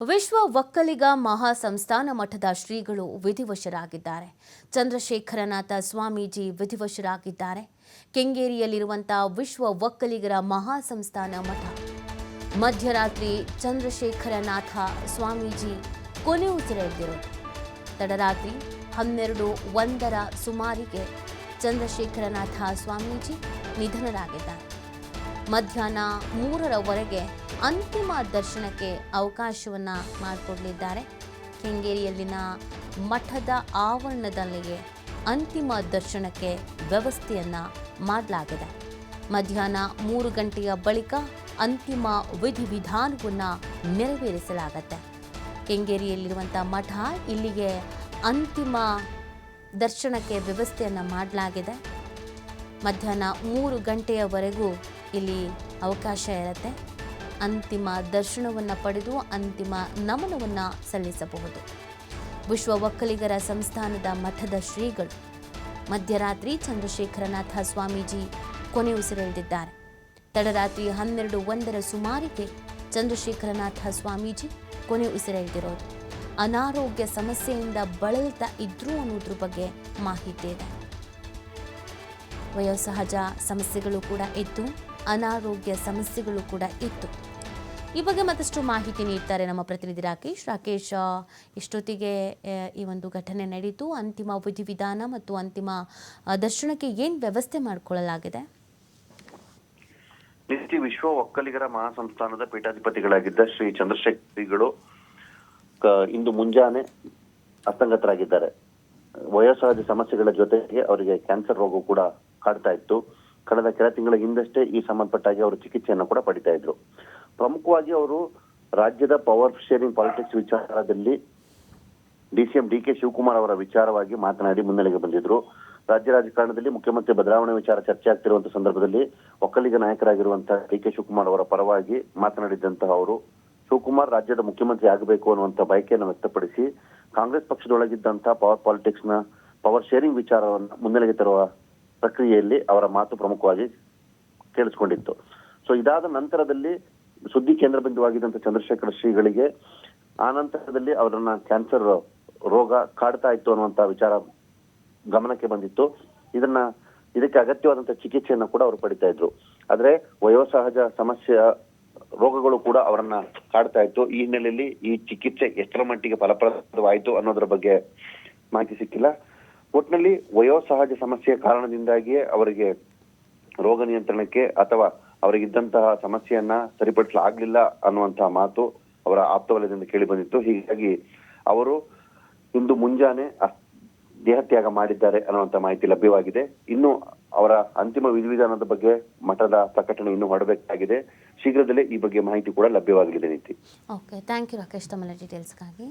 ವಿಶ್ವ ಒಕ್ಕಲಿಗ ಮಹಾಸಂಸ್ಥಾನ ಮಠದ ಶ್ರೀಗಳು ವಿಧಿವಶರಾಗಿದ್ದಾರೆ. ಚಂದ್ರಶೇಖರನಾಥ ಸ್ವಾಮೀಜಿ ವಿಧಿವಶರಾಗಿದ್ದಾರೆ. ಕೆಂಗೇರಿಯಲ್ಲಿರುವಂತಹ ವಿಶ್ವ ಒಕ್ಕಲಿಗರ ಮಹಾಸಂಸ್ಥಾನ ಮಠ. ಮಧ್ಯರಾತ್ರಿ ಚಂದ್ರಶೇಖರನಾಥ ಸ್ವಾಮೀಜಿ ಕೊನೆ ಉಸಿರೆಳೆದಿರೋದು ತಡರಾತ್ರಿ ಹನ್ನೆರಡು ಒಂದರ ಸುಮಾರಿಗೆ ಚಂದ್ರಶೇಖರನಾಥ ಸ್ವಾಮೀಜಿ ನಿಧನರಾಗಿದ್ದಾರೆ. ಮಧ್ಯಾಹ್ನ ಮೂರರವರೆಗೆ ಅಂತಿಮ ದರ್ಶನಕ್ಕೆ ಅವಕಾಶವನ್ನು ಮಾಡಿಕೊಡಲಿದ್ದಾರೆ. ಕೆಂಗೇರಿಯಲ್ಲಿನ ಮಠದ ಆವರಣದಲ್ಲಿಗೆ ಅಂತಿಮ ದರ್ಶನಕ್ಕೆ ವ್ಯವಸ್ಥೆಯನ್ನು ಮಾಡಲಾಗಿದೆ. ಮಧ್ಯಾಹ್ನ ಮೂರು ಗಂಟೆಯ ಬಳಿಕ ಅಂತಿಮ ವಿಧಿವಿಧಾನವನ್ನು ನೆರವೇರಿಸಲಾಗತ್ತೆ. ಕೆಂಗೇರಿಯಲ್ಲಿರುವಂಥ ಮಠ ಇಲ್ಲಿಗೆ ಅಂತಿಮ ದರ್ಶನಕ್ಕೆ ವ್ಯವಸ್ಥೆಯನ್ನು ಮಾಡಲಾಗಿದೆ. ಮಧ್ಯಾಹ್ನ ಮೂರು ಗಂಟೆಯವರೆಗೂ ಇಲ್ಲಿ ಅವಕಾಶ ಇರುತ್ತೆ. ಅಂತಿಮ ದರ್ಶನವನ್ನು ಪಡೆದು ಅಂತಿಮ ನಮನವನ್ನು ಸಲ್ಲಿಸಬಹುದು. ವಿಶ್ವ ಒಕ್ಕಲಿಗರ ಸಂಸ್ಥಾನದ ಮಠದ ಶ್ರೀಗಳು ಮಧ್ಯರಾತ್ರಿ ಚಂದ್ರಶೇಖರನಾಥ ಸ್ವಾಮೀಜಿ ಕೊನೆ ಉಸಿರೆಳೆದಿದ್ದಾರೆ ತಡರಾತ್ರಿ ಹನ್ನೆರಡು ಒಂದರ ಸುಮಾರಿಗೆ ಚಂದ್ರಶೇಖರನಾಥ ಸ್ವಾಮೀಜಿ ಕೊನೆ ಉಸಿರೆಳೆದಿರೋದು ಅನಾರೋಗ್ಯ ಸಮಸ್ಯೆಯಿಂದ ಬಳಲ್ತಾ ಇದ್ರು ಅನ್ನೋದ್ರ ಬಗ್ಗೆ ಮಾಹಿತಿ ಇದೆ. ವಯೋಸಹಜ ಸಮಸ್ಯೆಗಳು ಕೂಡ ಇತ್ತು ಅನಾರೋಗ್ಯ ಸಮಸ್ಯೆಗಳು ಕೂಡ ಇತ್ತು. ಈ ಬಗ್ಗೆ ಮತ್ತಷ್ಟು ಮಾಹಿತಿ ನೀಡ್ತಾರೆ ನಮ್ಮ ಪ್ರತಿನಿಧಿ ರಾಕೇಶ್. ರಾಕೇಶ್ ಇಷ್ಟೊತ್ತಿಗೆ ಈ ಒಂದು ಘಟನೆ ನಡೀತು? ಅಂತಿಮ ವಿಧಿವಿಧಾನ ಮತ್ತು ಅಂತಿಮ ದರ್ಶನಕ್ಕೆ ಏನು ವ್ಯವಸ್ಥೆ ಮಾಡಿಕೊಳ್ಳಲಾಗಿದೆ? ನಿತ್ಯ ವಿಶ್ವ ಒಕ್ಕಲಿಗರ ಮಹಾಸಂಸ್ಥಾನದ ಪೀಠಾಧಿಪತಿಗಳಾಗಿದ್ದ ಶ್ರೀ ಚಂದ್ರಶೇಖರಿಗಳು ಇಂದು ಮುಂಜಾನೆ ಅಸಂಗತರಾಗಿದ್ದಾರೆ ವಯೋಸಹಜ ಸಮಸ್ಯೆಗಳ ಜೊತೆಗೆ ಅವರಿಗೆ ಕ್ಯಾನ್ಸರ್ ರೋಗ ಕೂಡ ಕಾಡ್ತಾ ಇತ್ತು. ಕಳೆದ ಕೆಲ ತಿಂಗಳ ಹಿಂದಷ್ಟೇ ಈ ಸಂಬಂಧಪಟ್ಟಾಗಿ ಅವರು ಚಿಕಿತ್ಸೆಯನ್ನು ಕೂಡ ಪಡಿತಾ ಇದ್ರು. ಪ್ರಮುಖವಾಗಿ ಅವರು ರಾಜ್ಯದ ಪವರ್ ಶೇರಿಂಗ್ ಪಾಲಿಟಿಕ್ಸ್ ವಿಚಾರದಲ್ಲಿ ಡಿಸಿಎಂ ಡಿ ಕೆ ಶಿವಕುಮಾರ್ ಅವರ ವಿಚಾರವಾಗಿ ಮಾತನಾಡಿ ಮುನ್ನೆಲೆಗೆ ಬಂದಿದ್ರು. ರಾಜ್ಯ ರಾಜಕಾರಣದಲ್ಲಿ ಮುಖ್ಯಮಂತ್ರಿ ಬದಲಾವಣೆ ವಿಚಾರ ಚರ್ಚೆ ಆಗ್ತಿರುವಂತಹ ಸಂದರ್ಭದಲ್ಲಿ ಒಕ್ಕಲಿಗ ನಾಯಕರಾಗಿರುವಂತಹ ಡಿ ಕೆ ಶಿವಕುಮಾರ್ ಅವರ ಪರವಾಗಿ ಮಾತನಾಡಿದ್ದಂತಹ ಅವರು, ಶಿವಕುಮಾರ್ ರಾಜ್ಯದ ಮುಖ್ಯಮಂತ್ರಿ ಆಗಬೇಕು ಅನ್ನುವಂತ ಬಯಕೆಯನ್ನು ವ್ಯಕ್ತಪಡಿಸಿ ಕಾಂಗ್ರೆಸ್ ಪಕ್ಷದೊಳಗಿದ್ದಂತಹ ಪವರ್ ಪಾಲಿಟಿಕ್ಸ್ನ ಪವರ್ ಶೇರಿಂಗ್ ವಿಚಾರವನ್ನು ಮುನ್ನೆಲೆಗೆ ತರುವ ಪ್ರಕ್ರಿಯೆಯಲ್ಲಿ ಅವರ ಮಾತು ಪ್ರಮುಖವಾಗಿ ಕೇಳಿಸ್ಕೊಂಡಿತ್ತು. ಸೊ ಇದಾದ ನಂತರದಲ್ಲಿ ಸುದ್ದಿ ಕೇಂದ್ರ ಬಿಂದುವಾಗಿದ್ದಂತ ಚಂದ್ರಶೇಖರ ಶ್ರೀಗಳಿಗೆ ಆ ನಂತರದಲ್ಲಿ ಅವರನ್ನ ಕ್ಯಾನ್ಸರ್ ರೋಗ ಕಾಡ್ತಾ ಇತ್ತು ಅನ್ನುವಂತ ವಿಚಾರ ಗಮನಕ್ಕೆ ಬಂದಿತ್ತು. ಇದನ್ನ, ಇದಕ್ಕೆ ಅಗತ್ಯವಾದಂತ ಚಿಕಿತ್ಸೆಯನ್ನು ಕೂಡ ಅವರು ಪಡಿತಾ ಇದ್ರು. ಆದ್ರೆ ವಯೋಸಹಜ ಸಮಸ್ಯೆ, ರೋಗಗಳು ಕೂಡ ಅವರನ್ನ ಕಾಡ್ತಾ ಇತ್ತು. ಈ ಹಿನ್ನೆಲೆಯಲ್ಲಿ ಈ ಚಿಕಿತ್ಸೆ ಎಷ್ಟರ ಮಟ್ಟಿಗೆ ಫಲಪ್ರದವಾಯಿತು ಅನ್ನೋದ್ರ ಬಗ್ಗೆ ಮಾಹಿತಿ ಸಿಕ್ಕಿಲ್ಲ. ಒಟ್ನಲ್ಲಿ ವಯೋಸಹಜ ಸಮಸ್ಯೆಯ ಕಾರಣದಿಂದಾಗಿಯೇ ಅವರಿಗೆ ರೋಗ ನಿಯಂತ್ರಣಕ್ಕೆ ಅಥವಾ ಅವರಿಗಿದ್ದಂತಹ ಸಮಸ್ಯೆಯನ್ನ ಸರಿಪಡಿಸಲಾಗ್ಲಿಲ್ಲ ಅನ್ನುವಂತಹ ಮಾತು ಅವರ ಆಪ್ತವಲಯದಿಂದ ಕೇಳಿ ಬಂದಿತ್ತು. ಹೀಗಾಗಿ ಅವರು ಇಂದು ಮುಂಜಾನೆ ದೇಹತ್ಯಾಗ ಮಾಡಿದ್ದಾರೆ ಅನ್ನುವಂತ ಮಾಹಿತಿ ಲಭ್ಯವಾಗಿದೆ. ಇನ್ನು ಅವರ ಅಂತಿಮ ವಿಧಿವಿಧಾನದ ಬಗ್ಗೆ ಮಠದ ಪ್ರಕಟಣೆ ಇನ್ನು ಹೊರಡಬೇಕಾಗಿದೆ. ಶೀಘ್ರದಲ್ಲೇ ಈ ಬಗ್ಗೆ ಮಾಹಿತಿ ಕೂಡ ಲಭ್ಯವಾಗಲಿದೆ ನೀತಿ ಓಕೆ ಥ್ಯಾಂಕ್ ಯು ರಾಕೇಶ್ ತಮ್ಮ ಡೀಟೇಲ್ಸ್ಗಾಗಿ